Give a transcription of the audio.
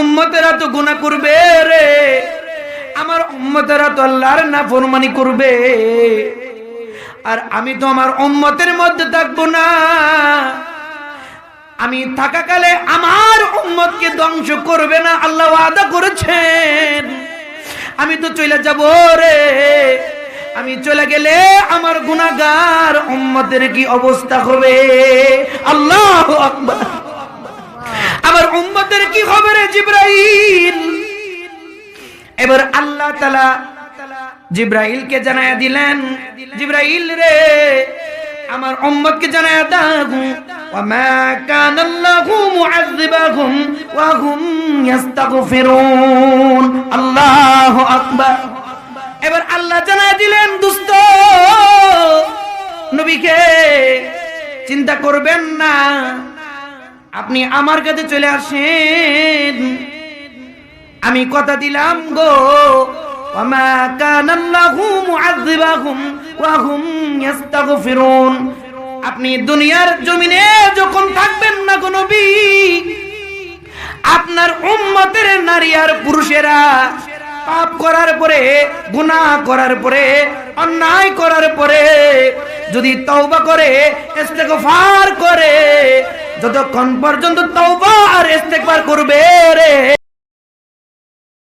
উম্মতেরা তো গুনাহ করবে রে। আমার উম্মতেরা তো আল্লাহর নাফরমানি করবে। আর আমি তো আমার উম্মতের মধ্যে থাকব না। আমি থাকাকালে আমার উম্মতকে ধ্বংস করবে না, আল্লাহ ওয়াদা করেছেন। আমি তো চলে যাব রে। আমি চলে গেলে আমার গুনাহগার উম্মতের কি অবস্থা হবে? উম্মতের কি হবে রে জিব্রাইল এবার আল্লাহ তালা জিব্রাইলকে জানায়া দিলেন জিব্রাইল রে আমার উম্মতকে জানায়া দাও وما كان الله معذبهم وهم يستغفرون الله আকবার এবার আল্লাহ জানায়া দিলেন দুস্ত নবীকে চিন্তা করবেন না আপনি আমার কাছে চলে আসেন। আমি কথা দিলাম গো। আপনি দুনিয়ার জমিনে যখন থাকবেন না গো নবী, আপনার উম্মতের নারী আর পুরুষেরা পাপ করার পরে, গুনাহ করার পরে, অন্যায় করার পরে, যদি তওবা করে, ইস্তেগফার করে যতক্ষণ পর্যন্ত তওবা আর ইস্তেগফার